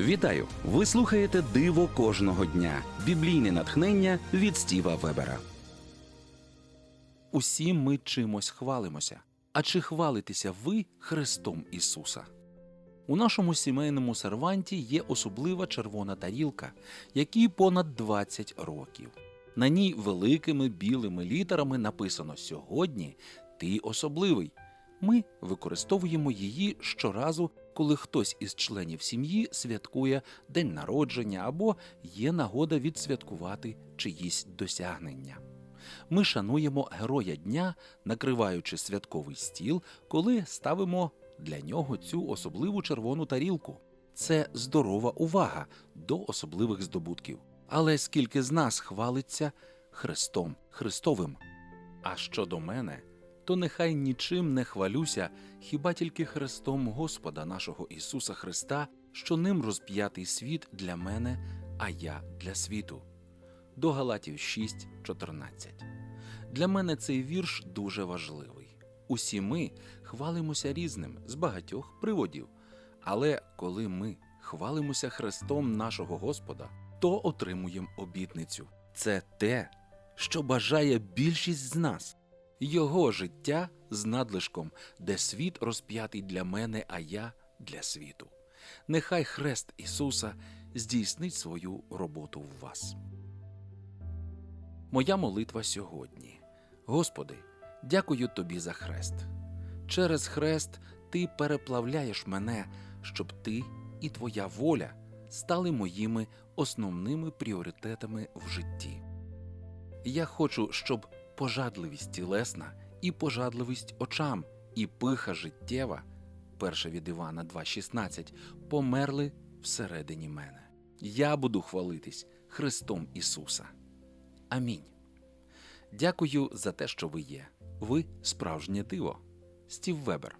Вітаю! Ви слухаєте Диво кожного дня. Біблійне натхнення від Стіва Вебера. Усі ми чимось хвалимося. А чи хвалитеся ви Христом Ісуса? У нашому сімейному серванті є особлива червона тарілка, якій понад 20 років. На ній великими білими літерами написано Сьогодні ти особливий. Ми використовуємо її щоразу, коли хтось із членів сім'ї святкує день народження або є нагода відсвяткувати чиїсь досягнення. Ми шануємо героя дня, накриваючи святковий стіл, коли ставимо для нього цю особливу червону тарілку. Це здорова увага до особливих здобутків. Але скільки з нас хвалиться Христом Христовим? А щодо мене, то нехай нічим не хвалюся, хіба тільки Христом Господа нашого Ісуса Христа, що ним розп'ятий світ для мене, а я для світу. До Галатів 6.14. Для мене цей вірш дуже важливий. Усі ми хвалимося різним з багатьох приводів. Але коли ми хвалимося Христом нашого Господа, то отримуємо обітницю. Це те, що бажає більшість з нас. Його життя з надлишком, де світ розп'ятий для мене, а я для світу. Нехай хрест Ісуса здійснить свою роботу в вас. Моя молитва сьогодні. Господи, дякую Тобі за хрест. Через хрест Ти переплавляєш мене, щоб Ти і Твоя воля стали моїми основними пріоритетами в житті. Я хочу, щоб пожадливість тілесна і пожадливість очам, і пиха життєва, перше від Івана 2.16, померли всередині мене. Я буду хвалитись Христом Ісуса. Амінь. Дякую за те, що ви є. Ви справжнє диво. Стів Вебер.